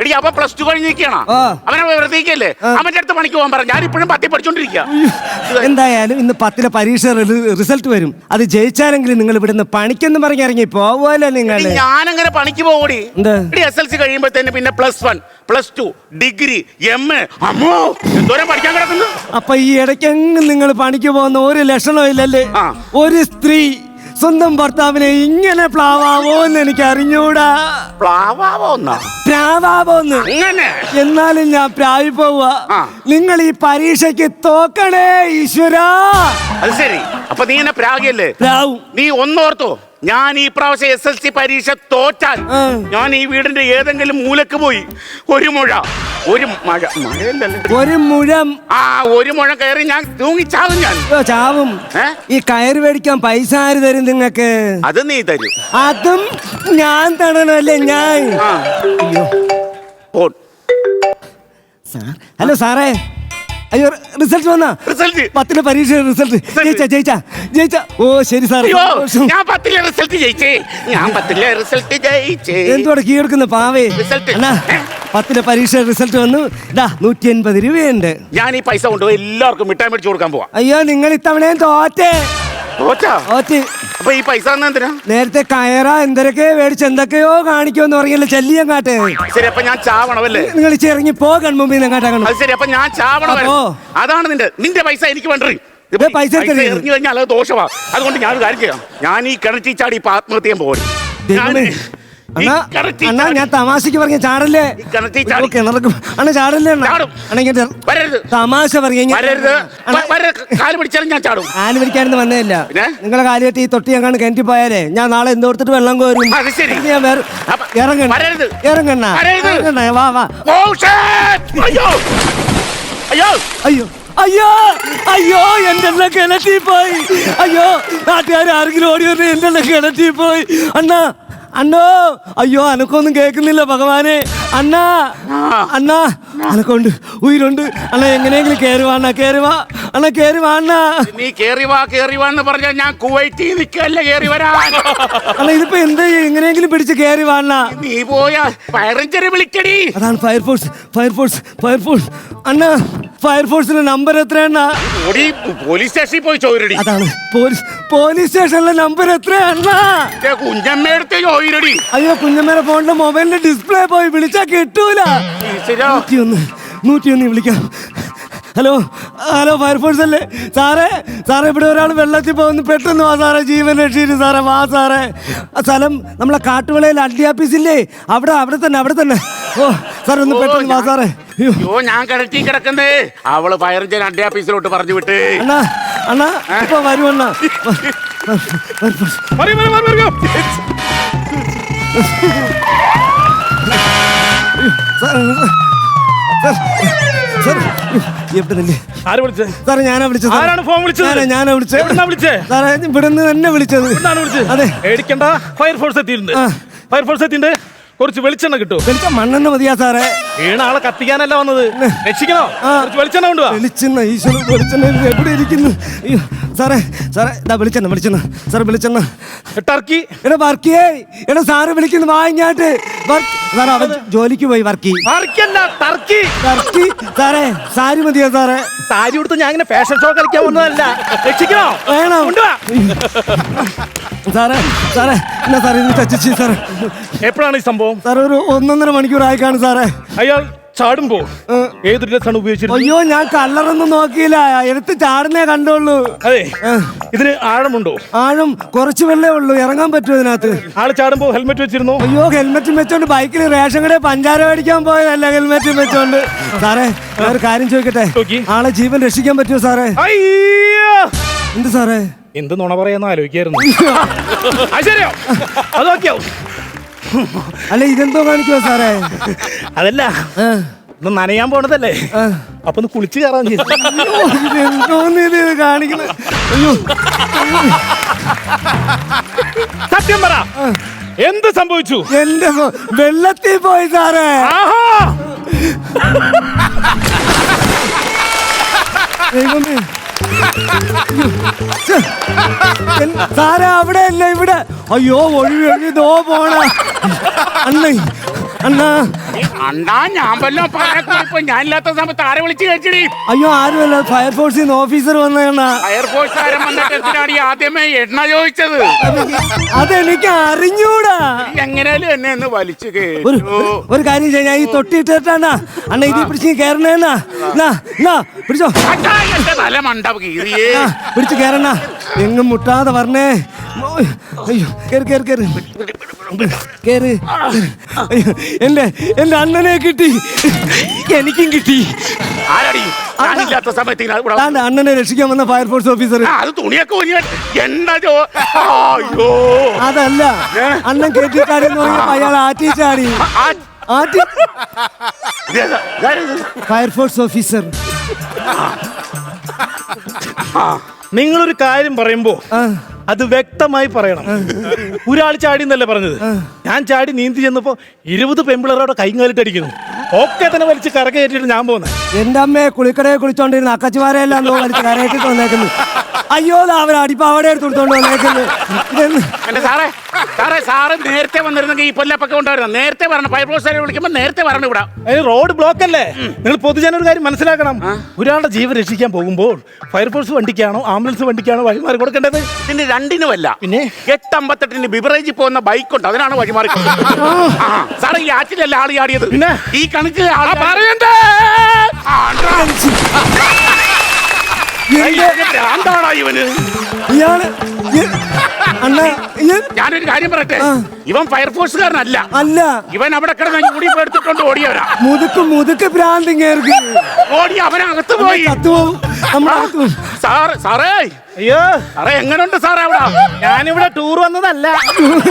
എടി അവൻ plus two കഴിഞ്ഞിരിക്കണ. അവനെ വെറുതെക്കല്ലേ അവന്റെ അടുത്ത് പണിക്ക് പോകാൻ പറഞ്ഞു. ഞാനിപ്പോഴും പത്തി പഠിച്ചോണ്ടിരിക്കുക എന്തായാലും ഇന്ന് പത്തിലെ പരീക്ഷ റിസൾട്ട് വരും. അത് ജയിച്ചാലെങ്കിലും നിങ്ങൾ ഇവിടുന്ന് പണിക്കെന്ന് പറഞ്ഞ് ഇറങ്ങി പോവല്ലോ നിങ്ങൾ ഞാനങ്ങനെ പണിക്ക് പോകൂടി എസ് എൽ സി കഴിയുമ്പോഴത്തേന് പിന്നെ plus one plus two degree M A അമ്മോ എന്തോരം പഠിക്കാൻ കിടക്കുന്നു? അപ്പൊ ഈ ഇടയ്ക്കെങ്ങും നിങ്ങൾ പണിക്ക് പോകുന്ന ഒരു ലക്ഷണമില്ലല്ലേ ഇല്ലല്ലേ? ഒരു സ്ത്രീ സ്വന്തം ഭർത്താവിനെ ഇങ്ങനെ പ്ലാവാവോ എന്ന് എനിക്ക് അറിഞ്ഞൂടാ പ്ലാവാവോ ഒന്നാ? പ്രാവാവോന്ന് അങ്ങനെ? എന്നാലും ഞാൻ പ്രായി പോവുക ആ. നിങ്ങൾ ഈ പരീക്ഷയ്ക്ക് തോക്കണേ ഈശ്വരാ. അത് ശരി. അപ്പൊ നീ എന്നെ പ്രാഗിയല്ലേ? പ്രാവും. നീ ഒന്നോർത്തോ. ഞാൻ ഈ പ്രാവശ്യം എസ് എൽ സി പരീക്ഷ തോറ്റാൽ ഞാൻ ഈ വീടിന്റെ ഏതെങ്കിലും മൂലക്ക് പോയി ഒരു മുഴ ഒരു മഴ മഴയല്ലല്ലേ? ഒരു മുഴം. ആ ഒരു മുഴ കയറി ഞാൻ തൂങ്ങിച്ചാകും ഞാൻ. ഓ, ചാവും. ഏ? ഈ കയറ് മേടിക്കാൻ പൈസ ആര് തരും നിങ്ങക്ക് അത് നീ തരും. അതും ഞാൻ തരണമല്ലേ ഞാൻ? ആ. സാർ ഹലോ സാറേ. അയ്യോ റിസൾട്ട് വന്നാ? റിസൾട്ട് പത്തിലെ പരീക്ഷ റിസൾട്ട് ജയിച്ചാ ജയിച്ചാ ജയിച്ചാ. ഓ ശരി സാർ ഞാൻ പത്തിലെ റിസൾട്ട് ജയിച്ചേ. ഞാൻ പത്തിലെ റിസൾട്ട് ജയിച്ചേ. എന്തുവാടെ കീഴെടുക്കുന്ന പാവേ? റിസൾട്ട് അണ്ണാ? പത്തിലെ പരീക്ഷ റിസൾട്ട് വന്നു. ഇതാ നൂറ്റി എൺപത് രൂപയുണ്ട്. ഞാൻ ഈ പൈസ കൊണ്ടുപോയി എല്ലാവർക്കും മിഠായി മേടിച്ചു കൊടുക്കാൻ പോവാ. അയ്യോ നിങ്ങൾ ഇത്തവണയും തോറ്റേ. തോറ്റാ തോറ്റ് അപ്പൊ ഈ പൈസ തന്നെ എന്തിനാ? നേരത്തെ കയറ എന്തൊക്കെ മേടിച്ച് എന്തൊക്കെയോ കാണിക്കുമെന്ന് പറഞ്ഞല്ലോ ചെല്ലിയം കാട്ടെ ശരി അപ്പൊ ഞാൻ ചാവണമല്ലേ? നിങ്ങൾ ഇറങ്ങി പോ മുമ്പിൽ നിന്ന് കാട്ടാക്കണം അത് ശരി അപ്പൊ ഞാൻ ചാവണം അതാണ് നിന്റെ നിന്റെ പൈസ എനിക്ക് വേണ്ടേ ഇത് പൈസ. എറിഞ്ഞു കഴിഞ്ഞാൽ അത് ദോഷമാ. അതുകൊണ്ട് ഞാൻ കാര്യം ചെയ്യാം. ഞാൻ ഈ കിണറ്റി ചാടി ഇപ്പൊ ആത്മഹത്യ ചെയ്യാൻ പോരും ദൈവമേ. അണ്ണാ ഞാൻ തമാശക്ക് പറഞ്ഞ ചാടല്ലേ? കിണറക്കും അണ്ണ ചാടല്ലേ അണ്ണ? തമാശ പറഞ്ഞ കാൽ പിടിച്ചാലും ഞാൻ ചാടും. കാൽ പിടിക്കാനൊന്നും വന്നതല്ല. നിങ്ങളെ കാൽ കെട്ടി ഈ തൊട്ടി ഞാൻ കിണറ്റി പോയാലേ ഞാൻ നാളെ എന്തോർത്തിട്ട് വെള്ളം കോരും. ഞാൻ വേറെ വരരുത്. ഇറങ്ങണ്ണ വരരുത്. വാ വാ. അയ്യോ! അയ്യോ! അയ്യോ. അയ്യോ! അയ്യോ എന്റെ കിണറ്റി പോയി. അയ്യോ നാട്ടുകാർ ആരെങ്കിലും ഓടി വന്ന് എന്റെ എല്ലാം കിണറ്റി പോയി. അണ്ണാ അണ്ണോ അയ്യോ അനക്കൊന്നും കേൾക്കുന്നില്ല ഭഗവാനെ. അണ്ണാ അണ്ണാ അനക്കൊണ്ട് ഉയരുണ്ട്. അണ്ണ എങ്ങനെയെങ്കിലും കേറി വാ അണ്ണാ കേറി വാ. അണ്ണാ കേറി നീ കേറിവാ വാ കേറി വാ എന്ന് പറഞ്ഞാൽ ഞാൻ കുവൈറ്റിൽ നിൽക്കല്ല കേറി വരാൻ? അണ്ണ ഇതിപ്പോ എന്ത്? എങ്ങനെയെങ്കിലും പിടിച്ച് കേറി വാണ നീ പോയാ ഫയർ എഞ്ചിനെ വിളിക്കടി. അതാണ് ഫയർഫോഴ്സ് ഫയർഫോഴ്സ് ഫയർഫോഴ്സ് അണ്ണാ ഫയർഫോഴ്സിന്റെ നമ്പർ എത്രയാണ് ഓടി പോലീസ് സ്റ്റേഷനിൽ പോയി ചോദിരടി അതാണ് പോലീസ് പോലീസ് സ്റ്റേഷനിലെ നമ്പർ എത്രയാണ് കുഞ്ഞമ്മയെടുത്ത് ചോദിരടി അയ്യോ കുഞ്ഞമ്മേടെ ഫോണിന്റെ മൊബൈലിന്റെ ഡിസ്പ്ലേ പോയി വിളിച്ചാ കിട്ടൂല. നൂറ്റിയൊന്ന് നൂറ്റിയൊന്ന് വിളിക്കാം. ഹലോ ഹലോ ഫയർഫോഴ്സ് അല്ലേ? സാറേ സാറേ ഇവിടെ ഒരാൾ വെള്ളത്തിൽ പോകുന്നു. പെട്ടെന്ന് വാ സാറേ ജീവൻ രക്ഷിയിട്ട് സാറേ വാ സാറേ. സ്ഥലം നമ്മളെ കാട്ടുവിളയിൽ അഡ്ഡി ആഫീസില്ലേ അവിടെ അവിടെ തന്നെ അവിടെ തന്നെ. ഓ സാറേ ഒന്ന് പെട്ടെന്ന് വാ സാറേ. അയ്യോ. ഞാൻ കിടത്തി കിടക്കുന്നേ. അവൾ പയറിഞ്ചൻ അഡ്ഡി ഓഫീസിലോട്ട് പറഞ്ഞു വിട്ട്. അണ്ണാ അണ്ണാ ഇപ്പൊ വരും അണ്ണാ. എത്തിയിരുന്നു ആര് വിളിച്ചേ? സാറേ ഞാനാ വിളിച്ചത്. ആരാണ് ഫോൺ വിളിച്ചത്? ഞാനാ വിളിച്ചത്. എവിടുന്നാ വിളിച്ചേ? സാറേ ഇവിടുന്ന് തന്നെ വിളിച്ചത്. എന്താണ് വിളിച്ചത്? അതെ. പേടിക്കണ്ട. ഫയർഫോഴ്സ് എത്തിയിട്ടുണ്ട്. ആ. ഫയർഫോഴ്സ് എത്തിയിട്ടുണ്ട്. കുറച്ച് വെളിച്ചെണ്ണ കിട്ടും വെളിച്ച മണ്ണെണ്ണ മതിയാ സാറേ. വീണ ആളെ കത്തിക്കാനല്ല വന്നത്? രക്ഷിക്കണോ. കുറച്ച് വെളിച്ചെണ്ണ കൊണ്ടുവാ. വെളിച്ചെണ്ണ ഈശ്വരൻ വെളിച്ചെണ്ണ ഇത് എവിടെ ഇരിക്കുന്നു? അയ്യോ സാറേ സാറേ ഇതാ വെളിച്ചെണ്ണ വെളിച്ചെണ്ണ. സാറേ വെളിച്ചെണ്ണ. ടർക്കി. എടാ വർക്കിയേ. എടാ സാറ് വിളിക്കുന്നു വാങ്ങിങ്ങാട്ട് വർക്ക് സാറേ അവൻ ജോലിക്ക് പോയി വർക്കി. ടർക്കിയല്ല ടർക്കി. വർക്കി? സാറേ സാരി മതിയോ സാറേ? സാരി കൊടുത്ത് ഞാൻ ഇങ്ങനെ ഫാഷൻ ഷോ കളിക്കാൻ വന്നതല്ല. രക്ഷിക്കണോ? വേണം. കൊണ്ടുവാ. സാറേ സാറേ എന്നാ സാറേ ഇന്ന് ടച്ച് സാറേ. എപ്പോഴാണ് ഈ സംഭവം? സാറേ ഒരു ഒന്നൊന്നര മണിക്കൂർ കാണും സാറേ. അയാൾ ചാടുമ്പോ ഏത് ഡ്രസ്സാണ് ഉപയോഗിച്ചിരുന്നത്? അയ്യോ ഞാൻ കള്ളറൊന്നും നോക്കിയില്ല. എടുത്ത് ചാടുന്നേ കണ്ടുള്ളൂ. അതെ. ഇതിന് ആഴമുണ്ടോ? ആഴം കുറച്ച് വെള്ളേ ഉള്ളൂ. ഇറങ്ങാൻ പറ്റുമോ ഇതിനകത്ത്? ആൾ ചാടുമ്പോ ഹെൽമെറ്റ് വെച്ചിരുന്നു? അയ്യോ ഹെൽമെറ്റും വെച്ചോണ്ട് ബൈക്കിൽ റേഷൻ കടയിൽ പഞ്ചാര മേടിക്കാൻ പോയതല്ല ഹെൽമെറ്റും വെച്ചോണ്ട്? സാറേ ഒരു കാര്യം ചോദിക്കട്ടെ? ആളെ ജീവൻ രക്ഷിക്കാൻ പറ്റുമോ സാറേ? എന്ത് സാറേ? എന്ത് നുണ പറയാന്ന് ആലോചിക്കായിരുന്നു. അത് ശരിയോ അത് നോക്കിയാവും അല്ല ഇതെന്തോ കാണിക്കുവാ സാറേ? അതല്ല ആ, ഒന്ന് നനയാൻ പോണതല്ലേ? ആ. അപ്പൊ ഒന്ന് കുളിച്ച് കയറാൻ ചെയ്തു അയ്യോ, ഇതെന്തോന്ന് ഇത് കാണിക്കുന്നത്? അയ്യോ. സത്യം പറ. എന്ത് സംഭവിച്ചു? എന്റെ മോ- വെള്ളത്തിൽ പോയി സാറേ. ആഹാ. ദൈവമേ. സാറേ അവിടെ അല്ല ഇവിടെ. അയ്യോ ഒഴി ഒഴി ദോ പോണ. അണ്ണ അണ്ണാ. അണ്ണാ ഞാൻ വല്ലോ പറയാ ഞാൻ ഇല്ലാത്ത സമയത്ത് ആരെ വിളിച്ച് കഴിച്ചിടി അയ്യോ ആരുമല്ല. ഫയർഫോഴ്സിൽ നിന്ന് ഓഫീസർ വന്നണ്ണ ഫയർഫോഴ്സുകാരൻ വന്നിട്ട് എന്തിനാണ് ഈ ആദ്യമേ എണ്ണ ചോദിച്ചത്? അതെനിക്ക് അറിഞ്ഞൂടാ. എങ്ങനെയാലും എന്നെ ഒന്ന് വലിച്ചു ഒരു കേട്ടു ഒരു കാര്യം ചെയ്യാം. ഞാൻ ഈ തൊട്ടിട്ടാണ്ടാ അണ്ണ ഇത് പിടിച്ച് എന്നാ പിടിച്ചോ. അച്ഛാ, എന്റെ തല മണ്ട കീറിയേ. ആ, പിടിച്ച് കയറണ എങ്ങും മുട്ടാതെ പറഞ്ഞേ ഓയ്, അയ്യോ കേറ് കേറ്. കേറ് കേറ്. അയ്യോ എന്റെ എന്റെ അണ്ണനെ കിട്ടി. എനിക്കും കിട്ടി. ആരാടി? ഞാനില്ലാത്ത സമയത്ത് ഇങ്ങനെ ഇവിടെ താണ്ട അണ്ണനെ രക്ഷിക്കാൻ വന്ന ഫയർഫോഴ്സ് ഓഫീസർ. ആ, അത് തുണിയൊക്കെ എന്താ ജോ? അയ്യോ. അതല്ല അണ്ണൻ കേട്ടിട്ടാടിന്ന് പറഞ്ഞപ്പോ അയാൾ ആറ്റി ചാടി ആ, ആറ്റി. ഇതേതാ? ഇതാരിത്? Fire force officer. നിങ്ങളൊരു കാര്യം പറയുമ്പോ ആ. അത് വ്യക്തമായി പറയണം. ഒരാൾ ചാടി എന്നല്ലേ പറഞ്ഞത്? ഞാൻ ചാടി നീന്തി ചെന്നപ്പോ ഇരുപത് പെമ്പിളറോടെ കൈകാലിട്ടടിക്കുന്നു ഒക്കെ തന്നെ വലിച്ച് കറക്കേറ്റിട്ട് ഞാൻ പോകുന്നത് എന്റെ അമ്മയെ കുളിക്കടയെ കുളിച്ചോണ്ടിരുന്ന അക്കച്ചുമാരെല്ലാം നോ കളിച്ച് കരയിട്ടിട്ട് വന്നേക്കുന്നു. അയ്യോ ദാ അവർ അടിപ്പാവടെ എടുത്തോണ്ട് എന്റെ സാറേ സാറേ സാറ് നേരത്തെ വന്നിരുന്നെങ്കിൽ ഈ പൊല്ലപ്പൊക്കെ ഉണ്ടായിരുന്നു നേരത്തെ പറഞ്ഞു ഫയർഫോഴ്സുകാരെ വിളിക്കുമ്പോൾ നേരത്തെ പറഞ്ഞു ഇവിടെ. അതിന് റോഡ് ബ്ലോക്ക് അല്ലേ? നിങ്ങൾ പൊതുജന ഒരു കാര്യം മനസ്സിലാക്കണം. ഒരാളുടെ ജീവൻ രക്ഷിക്കാൻ പോകുമ്പോൾ ഫയർഫോഴ്സ് വണ്ടിക്കാണോ ആംബുലൻസ് വണ്ടിക്കാണോ വഴിമാറി കൊടുക്കേണ്ടത്? ഇതിന് രണ്ടിനുമല്ല പിന്നെ? എട്ടമ്പത്തെട്ടിന് ബിവറേജിൽ പോകുന്ന ബൈക്ക് ഉണ്ട് അതിനാണ് വഴിമാറി കൊടുക്കുന്നത്. സാറേ ഈ ആറ്റിലല്ല ആളി ആടിയത് പിന്നെ? ഈ കണക്കിൽ ആൾ പറയണ്ടേ? ഇവന്. ഇയാൾ അണ്ണ ഞാനൊരു കാര്യം പറയട്ടെ. ഇവൻ ഫയർഫോഴ്സുകാരനല്ല. അല്ല. ഇവൻ അവിടെ കിടന്ന് യൂണിഫോം എടുത്തിട്ടുണ്ട് ഓടിയവരാ മുതുക്ക് മുതുക്ക് ഭ്രാന്തിങ്ങേർക്ക്. ഓടി അവനകത്ത് പോയി. സാറ് സാറേ. അയ്യോ. സാറേ എങ്ങനെയുണ്ട് സാറേ അവിടെ? ഞാനിവിടെ ടൂർ വന്നതല്ല.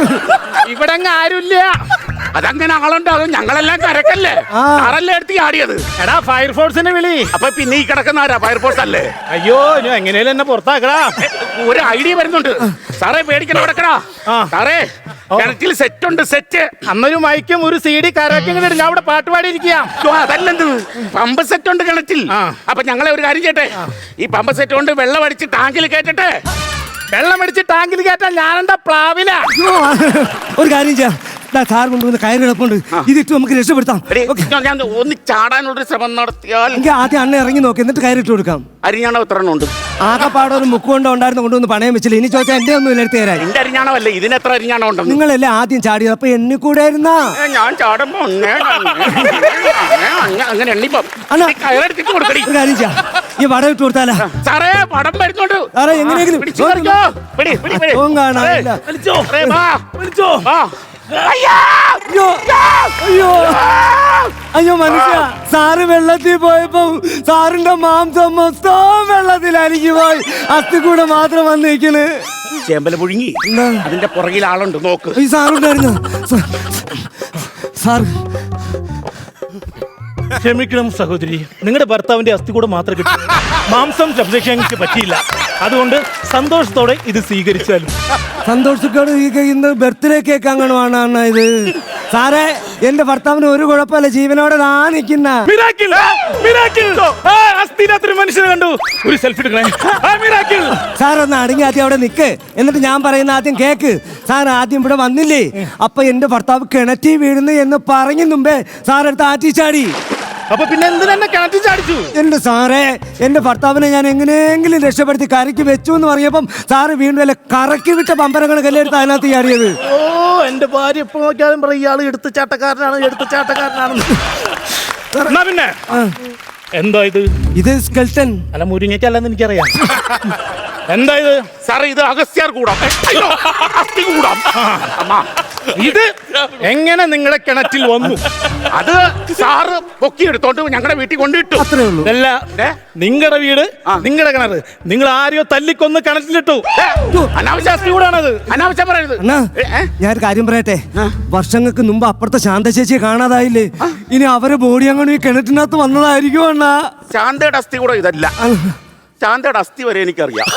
ഇവിടെ അങ്ങ് ആരുമില്ല അതങ്ങനെ ആളുണ്ടാകും ഞങ്ങളെല്ലാം കരക്കല്ലേ? ആറല്ലേ എടുത്ത് ആടിയത് എടാ ഫയർഫോഴ്സിനെ വിളി. അപ്പൊ പിന്നെ ഈ കിടക്കുന്ന ആരാ? ഫയർഫോഴ്സ് അല്ലേ? അയ്യോ ഞാൻ എങ്ങനെയാലും എന്നെ പുറത്താക്കടാ. ഒരു ഐഡിയ വരുന്നുണ്ട്. സാറേ പേടിക്കണം കിടക്കടാ. സാറേ കിണറ്റിൽ സെറ്റ് ഉണ്ട് സെറ്റ്. അന്നൊരു മൈക്കും ഒരു സി ഡി കരക്കും കൂടി ഞാൻ അവിടെ പാട്ട് പാടിയിരിക്കാം അതല്ലെന്ത്? പമ്പ് സെറ്റ് ഉണ്ട് കിണറ്റിൽ. അപ്പൊ ഞങ്ങളെ ഒരു കാര്യം ചെയ്യട്ടെ? ഈ പമ്പ് സെറ്റ് കൊണ്ട് വെള്ളം അടിച്ച് ടാങ്കിൽ കേട്ടിട്ടെ വെള്ളം അടിച്ച് ടാങ്കിൽ കേട്ടാൽ ഞാനെന്താ പ്ലാവില? ഒരു കാര്യം ചെയ്യാം. സാർ കൊണ്ടുവന്ന് കയറി കിടപ്പുണ്ട്. ഇതിട്ട് നമുക്ക് രക്ഷപ്പെടുത്താം. ഓക്കേ. ഞാൻ- ഒന്ന് ചാടാനുള്ളൊരു ശ്രമം നടത്തിയാൽ എനിക്ക് ആദ്യം അണ്ണ ഇറങ്ങി നോക്ക് എന്നിട്ട് കയറിട്ട് കൊടുക്കാം. അരിഞ്ഞാണോ എത്ര ഉണ്ട്? ആകെപ്പാടെ ഒരു മുക്ക് കൊണ്ട് ഉണ്ടായിരുന്നു കൊണ്ടുവന്ന് പണയം വെച്ചില്ല. ഇനി ചോദിച്ചാൽ എന്റെ ഒന്നും എടുത്തു തരാൻ. എന്റെ അരിഞ്ഞാണോ അല്ലേ? ഇതിന് എത്ര അരിഞ്ഞാണോ ഉണ്ട് നിങ്ങളല്ലേ ആദ്യം ചാടിയത്? അപ്പൊ എന്നെ കൂടെ ആയിരുന്നാ? ഞാൻ ചാടുമ്പോ അങ്ങനെ, എണ്ണിപ്പോ. കയറെടുത്തിട്ട് കൊടുക്കടി. ഒരു കാര്യം ചെയ്യാം. ഈ വട ഇട്ട് കൊടുത്താലാ? സാറേ പടം വരുന്നുണ്ട് സാറേ, എങ്ങനെയെങ്കിലും പിടിച്ചോ പിടി, പിടി, പിടി. കാണാനില്ല. സാറേ, വലിച്ചോ. വാ. വിളിച്ചോ. വാ. അയ്യാ! അയ്യോ! അയ്യോ! മനുഷ്യ സാറ് വെള്ളത്തിൽ പോയപ്പോ സാറിന്റെ മാംസം മൊത്തം വെള്ളത്തിൽ അരിഞ്ഞു പോയി. അസ്ഥി കൂടെ മാത്രം വന്നിരിക്കണ് ചേമ്പല പുഴുങ്ങി? അതിന്റെ പുറകിൽ ആളുണ്ട് നോക്ക്. ഈ സാറുണ്ടായിരുന്നു. സാർ ക്ഷമിക്കണം സഹോദരി. നിങ്ങളുടെ ഭർത്താവിന്റെ അസ്ഥി കൂടെ മാത്രം കിട്ടും. മാംസം സംരക്ഷിക്കാൻ എനിക്ക് പറ്റിയില്ല. അതുകൊണ്ട് സന്തോഷത്തോടെ ഇത് സ്വീകരിച്ചാലും. സന്തോഷത്തോടെ ഈ ഇന്ന് ബർത്ത്ഡേ കേക്ക് അങ്ങനെയാണ് ഇത്. സാറേ എന്റെ ഭർത്താവിന് ഒരു കുഴപ്പമില്ല. ജീവനോടെ നാ നിക്കുന്ന മിറാക്കിൾ മിറാക്കിൾ ആ അസ്ഥിയില്ലാത്തൊരു മനുഷ്യനെ കണ്ടു. ഒരു സെൽഫി സാർ ഒന്ന് അടങ്ങി ആദ്യം അവിടെ നിക്ക് എന്നിട്ട് ഞാൻ പറയുന്ന ആദ്യം കേക്ക്. സാർ ആദ്യം ഇവിടെ വന്നില്ലേ? അപ്പൊ എന്റെ ഭർത്താവ് കിണറ്റി വീഴുന്നു എന്ന് പറഞ്ഞു മുമ്പേ സാർ എടുത്ത് ആറ്റിച്ചാടി. ചാടി അപ്പൊ പിന്നെ എന്തിനെ കിണറ്റിൽ ചാടിച്ചു? എന്റെ സാറേ? എന്റെ ഭർത്താവിനെ ഞാൻ എങ്ങനെയെങ്കിലും രക്ഷപ്പെടുത്തി കരയ്ക്ക് വെച്ചു എന്ന് പറഞ്ഞപ്പം സാറ് വീണ്ടും അല്ലെ കറക്കി വിട്ട പമ്പരങ്ങൾ കല്ലെടുത്ത് അതിനകത്ത് ചാടിയത് ഓ എന്റെ ഭാര്യ എപ്പോ നോക്കിയാലും പറയും ഇയാൾ എടുത്ത ചാട്ടക്കാരനാണ് എടുത്ത ചാട്ടക്കാരനാണെന്ന് എന്നാ പിന്നെ? ആ, എന്താ ഇത്? ഇത് സ്കെൽട്ടൻ അല്ല മുരിങ്ങയ്ക്കല്ലെന്ന് എനിക്കറിയാം. എന്താ ഇത്? സാറേ ഇത് അഗസ്ത്യാർ കൂടാം. അയ്യോ, അസ്ഥി കൂടാം. അമ്മ. ഇത് എങ്ങനെ നിങ്ങളെ കിണറ്റിൽ വന്നു? അത് സാറ് പൊക്കി എടുത്തോണ്ട് ഞങ്ങളുടെ വീട്ടിൽ കൊണ്ടിട്ടു. അത്രേ ഉള്ളൂ. അല്ല നിങ്ങളുടെ വീട്. നിങ്ങളുടെ കിണറ്. നിങ്ങൾ ആരെയോ തല്ലിക്കൊന്ന് കിണറ്റിലിട്ടു. അനാവശ്യ കൂടാണത്. അനാവശ്യം പറയരുത്. അണ്ണാ ഞാൻ ഒരു ഞാനൊരു കാര്യം പറയട്ടെ? വർഷങ്ങൾക്ക് മുമ്പ് അപ്പുറത്തെ ശാന്ത ചേച്ചിയെ കാണാതായില്ലേ ഇനി അവരെ ബോഡി അങ്ങനെ ഈ കിണറ്റിനകത്ത് വന്നതായിരിക്കും അണ്ണാ. ശാന്തയുടെ അസ്ഥി കൂടെ ഇതല്ല. ശാന്തയുടെ അസ്ഥി വരെ എനിക്കറിയാം.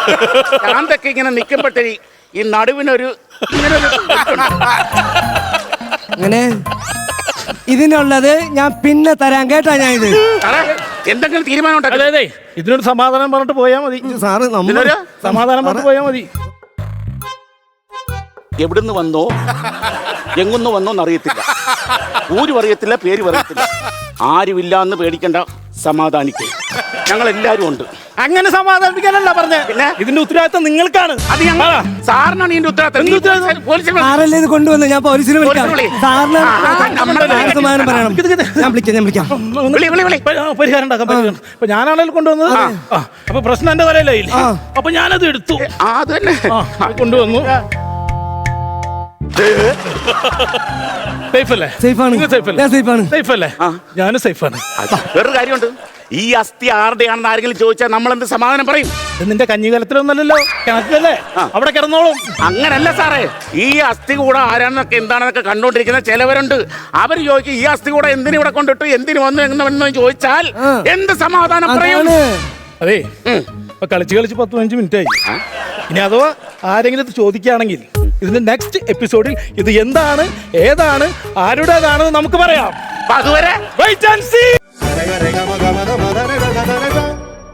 ശാന്തക്ക് ഇങ്ങനെ നിൽക്കുമ്പോഴത്തേ ഈ നടുവിനൊരു ഇങ്ങനൊരു. അങ്ങനെ. ഇതിനുള്ളത് ഞാൻ പിന്നെ തരാൻ കേട്ടാ ഞാൻ ഇത് സാറേ എന്തെങ്കിലും തീരുമാനം ഉണ്ടോ? അതെ അതെ. ഇതിനൊരു സമാധാനം പറഞ്ഞിട്ട് പോയാ മതി. സാറ് നമ്മൾ ഇതിനൊരു സമാധാനം പറഞ്ഞിട്ട് പോയാ മതി. എവിടുന്ന് വന്നോ? എങ്ങുന്ന് വന്നോ എന്നറിയത്തില്ല ഊരും അറിയത്തില്ല പേര് അറിയത്തില്ല ആരുമില്ല എന്ന് പേടിക്കണ്ട സമാധാനിക്കും ഞങ്ങൾ എല്ലാരും ഉണ്ട് അങ്ങനെ സമാധാനിപ്പിക്കാനല്ല പറഞ്ഞ പിന്നെ? ഇതിന്റെ ഉത്തരവാദിത്തം നിങ്ങൾക്കാണ് അത് ഞങ്ങൾ ആ. സാറിനാണ് ഇതിന്റെ ഉത്തരവാദിത്തം? പോലീസിൽ സാറല്ലേ ഇത് കൊണ്ടുവന്നത് ഞാൻ പോലീസിനെ വിളിക്കാം പോലീസിനെ വിളി. സാറിന് ആ, നമ്മുടെ സമാധാനം പറയണം. ഞാൻ വിളിക്കാം ഞാൻ വിളിക്കാം വിളി, വിളി, വിളി. പരിഹാരം ഉണ്ടാക്കാം പരിഹാരം ഇപ്പൊ ഞാനാണല്ലോ കൊണ്ടുവന്നത് ആ, അപ്പൊ പ്രശ്നം എന്റെ തലയിലായില്ലേ ആ. അപ്പൊ ഞാനത് എടുത്തു ആ അത് തന്നെ ആ കൊണ്ടുവന്നു നിങ്ങൾ? ഞാൻ. ഞാനും അത് വേറൊരു കാര്യമുണ്ട്. ഈ അസ്ഥി ആരുടെയാണെന്ന് ആരെങ്കിലും ചോദിച്ചാൽ നമ്മൾ എന്ത് സമാധാനം പറയും? ഇത് നിന്റെ കഞ്ഞികലത്തിലൊന്നല്ലല്ലോ. കിണറ്റിലല്ലേ. അവിടെ കിടന്നോളും. അങ്ങനല്ല സാറേ. ഈ അസ്ഥി കൂടെ ആരാണെന്നൊക്കെ എന്താണെന്നൊക്കെ കണ്ടുകൊണ്ടിരിക്കുന്ന ചിലവരുണ്ട്. അവർ ചോദിക്കും ഈ അസ്ഥി കൂടെ എന്തിനു ഇവിടെ കൊണ്ടിട്ട്? എന്തിനു വന്നു? എങ്ങനെ വന്നു? ചോദിച്ചാൽ ആ. എന്ത് സമാധാനം പറയും? അതാണ്. അതെ. ഉം. ഇപ്പൊ കളിച്ച് കളിച്ച് പത്ത് പതിനഞ്ച് മിനിറ്റ് ആയി ഇനി അഥവാ ആരെങ്കിലും ഇത് ചോദിക്കുകയാണെങ്കിൽ ഇതിന്റെ നെക്സ്റ്റ് എപ്പിസോഡിൽ ഇത് എന്താണ് ഏതാണ് ആരുടേതാണെന്ന് നമുക്ക് പറയാം. അതുവരെ വെയിറ്റ് ആൻഡ് സീ